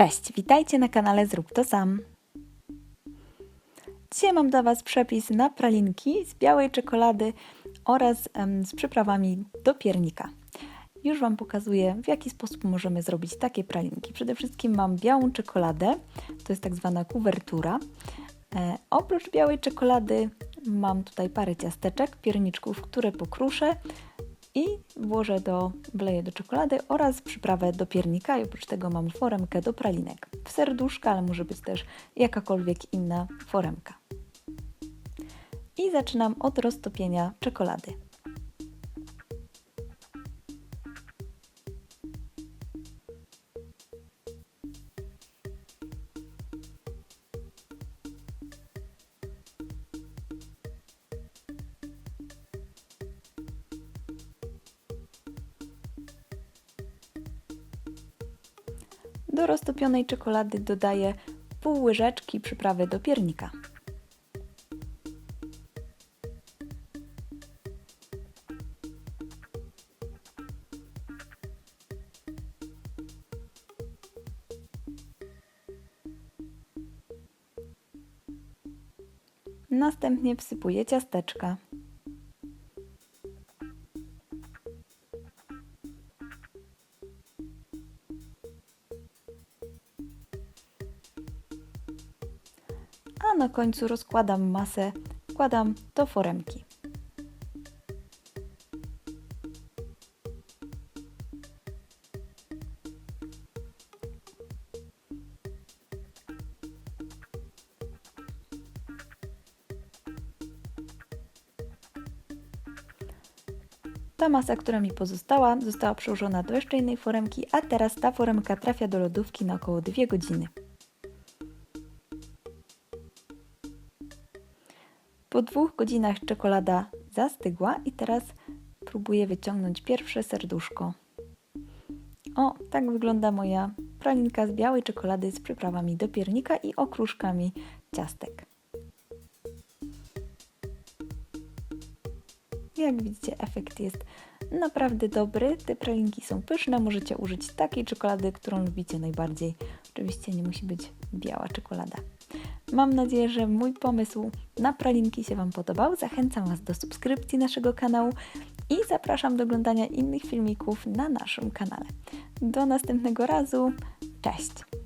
Cześć, witajcie na kanale Zrób to sam. Dzisiaj mam dla Was przepis na pralinki z białej czekolady oraz z przyprawami do piernika. Już Wam pokazuję, w jaki sposób możemy zrobić takie pralinki. Przede wszystkim mam białą czekoladę, to jest tak zwana kuwertura. E, oprócz białej czekolady mam tutaj parę ciasteczek, pierniczków, które pokruszę i włożę do, wleję do czekolady oraz przyprawę do piernika i oprócz tego mam foremkę do pralinek. W serduszka, ale może być też jakakolwiek inna foremka. I zaczynam od roztopienia czekolady. Do roztopionej czekolady dodaję pół łyżeczki przyprawy do piernika. Następnie wsypuję ciasteczka. A na końcu rozkładam masę, wkładam do foremki. Ta masa, która mi pozostała, została przełożona do jeszcze innej foremki, a teraz ta foremka trafia do lodówki na około 2 godziny. Po dwóch godzinach czekolada zastygła i teraz próbuję wyciągnąć pierwsze serduszko. O, tak wygląda moja pralinka z białej czekolady z przyprawami do piernika i okruszkami ciastek. Jak widzicie, efekt jest naprawdę dobry. Te pralinki są pyszne. Możecie użyć takiej czekolady, którą lubicie najbardziej. Oczywiście nie musi być biała czekolada. Mam nadzieję, że mój pomysł na pralinki się Wam podobał. Zachęcam Was do subskrypcji naszego kanału i zapraszam do oglądania innych filmików na naszym kanale. Do następnego razu. Cześć!